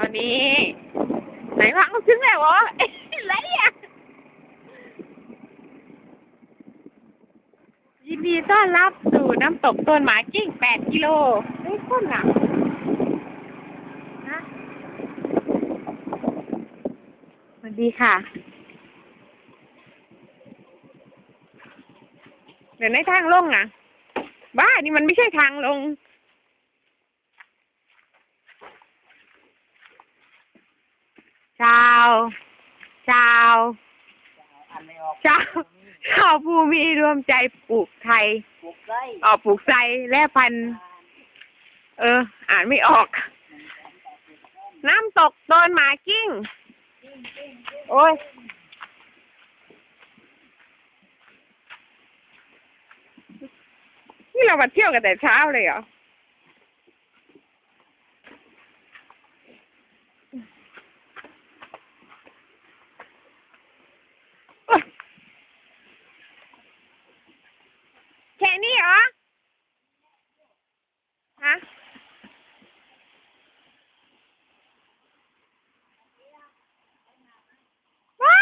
อนนี้ ไหนพังถึงแล้วเหรอเอ๊ะอะไรอะยินดีต้อนรับสู่น้ำตกต้นหมากิ้งแปดกิโลเฮ้ยคนหนักนะสวัสดีค่ะ เดี๋ยวในทางลงนะบ้านี่มันไม่ใช่ทางลง ชาวชาว อันไม่ออก ชาวชาวภูมิรวมใจปลูกไทยปลุกไส้ออกปลูกไทรและพันธุ์เออ อ่านไม่ออก น้ำตกโดนหมากิ้ง โอ้ยนี่เรามาเที่ยวกันแต่เช้าเลยเหรอโอ๊ย แค่นี้เหรอ ฮะ ว้า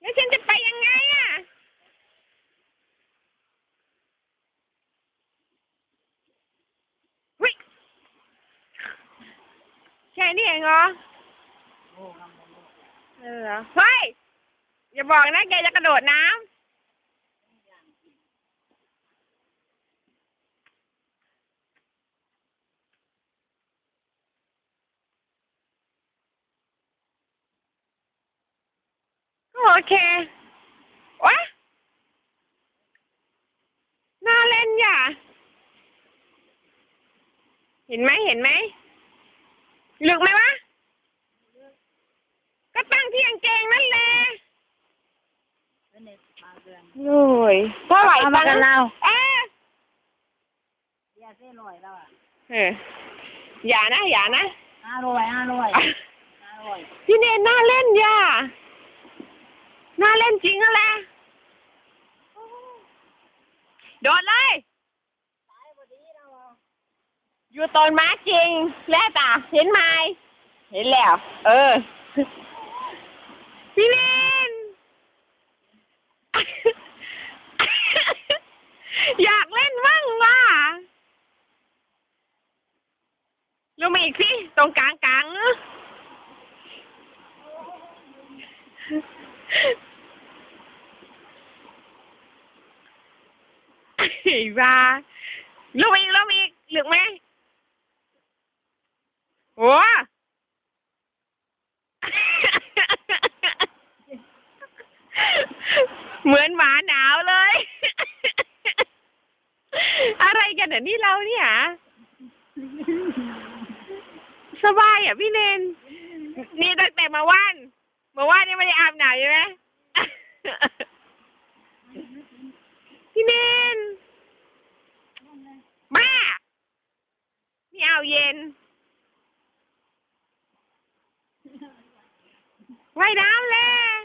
แล้วฉันจะไปยังไงอะ วิแค่นี้เองเหรอ เออเหรอเฮ้ย อย่าบอกนะแกจะกระโดดน้ำโอเควะน่าเล่นอย่าเห็นไหมเห็นไหมลึกไหมวะ ก็ตั้งที่กางเกงนั่นแหละ แล้วเนี่ยมาเดือน โอ้ยเท่าไหร่เอามากันเราเออเสียเส้นลอยแล้วอะเอออย่านะ อย่านะห้าร้อยห้าร้อยห้าร้อยพี่เนนน่าเล่นอย่าน่าเล่นจริงอะไรโดดเลยอยู่ต้นไม้จริงแล้วตาเห็นไหมเห็นแล้ว เออ พี่เนน อยากเล่นมั่งว่ะลงมาอีกสิ ตรงกลางกลางๆ ไอ้บ้าลงมาอีกลงมาอีกเหลือไหมโอ้เหมือนหมาหนาวเลย อะไรกันอะนี่เราเนี่ยสบายอะพี่เนน นี่ตั้งแต่มาว่าน มาว่านยังไม่ได้อาบน้ำใช่ไหมพี่เนนบ้าไม่เอาเย็นว่ายน้ำเลย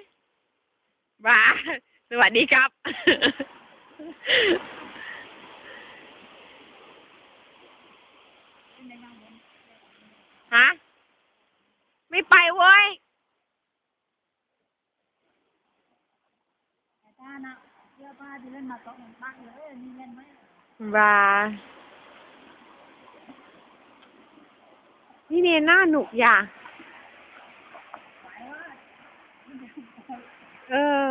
บ้าสวัสดีครับ ฮะ ไม่ไปเว้ย แต่ถ้า นะเสื้อผ้าที่เล่นมาตกมันปักเลย นี่เล่นไหมบ้านี่เนี่ยน่าหนุกอย่าเออ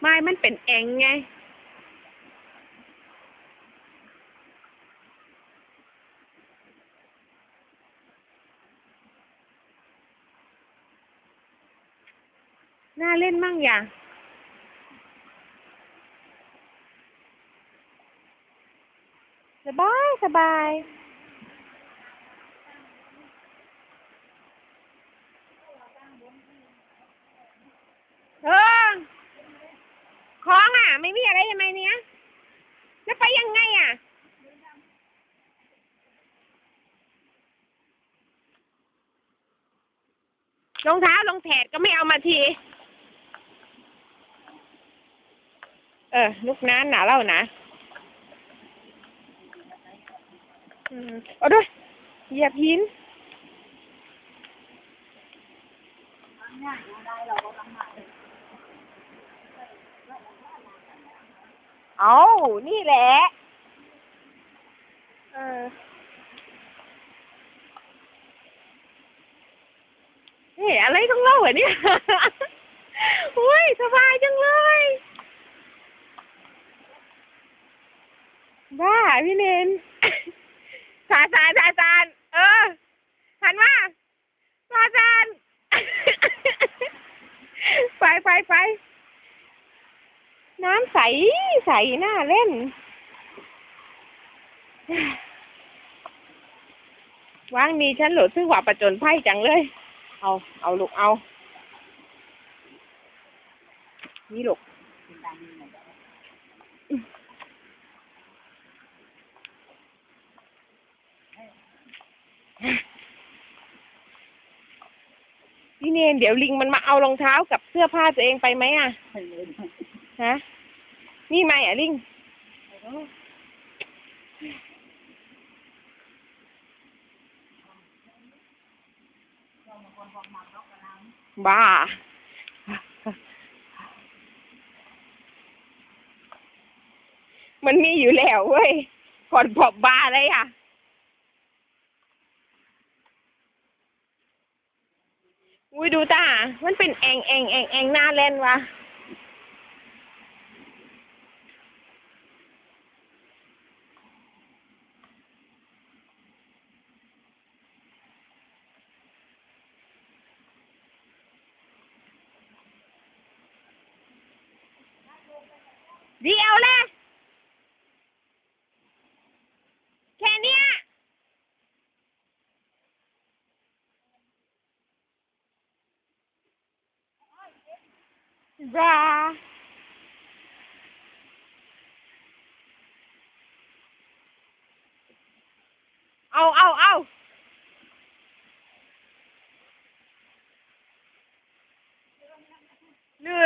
ไม่มันเป็นแองไงน่าเล่นมั่งอย่าส บายสบายเออของอะ ไม่มีอะไรทำไมเนี้ยแล้วไปยังไงอะรองเท้ารองแถดก็ไม่เอามาที เออ ลูกนั้นหนาเล่านะ เอเอาด้วยเหยียบหินเอานี่แหละ เออเฮ้ยอะไรต้องเล่าเหรอเนี่ย อุ้ย สบายจังเลย บ้า พี่เนนาสารสาสารเออหันมาสาสารไปไปไปน้ำใสใสน่าเล่น ว่างนี้ฉันหลุดซึ่งว่าประจนไพ่จังเลย เอา เอาลูกเอา นี่ลูก พี่ เนนเดี๋ยวลิงมันมาเอารองเท้ากับเสื้อผ้าตัวเองไปไหมอะไปเลยฮะนี่ไหมอะลิงบ้ามันมีอยู่แล้วเว้ยก่อนพอบบ้าอะไรอะ อุ้ยดูตา มันเป็นแองแองแองแองหน้าเล่นวะเดียวแหละแค่เนี้ย บ้าเอาเอาเอาลื่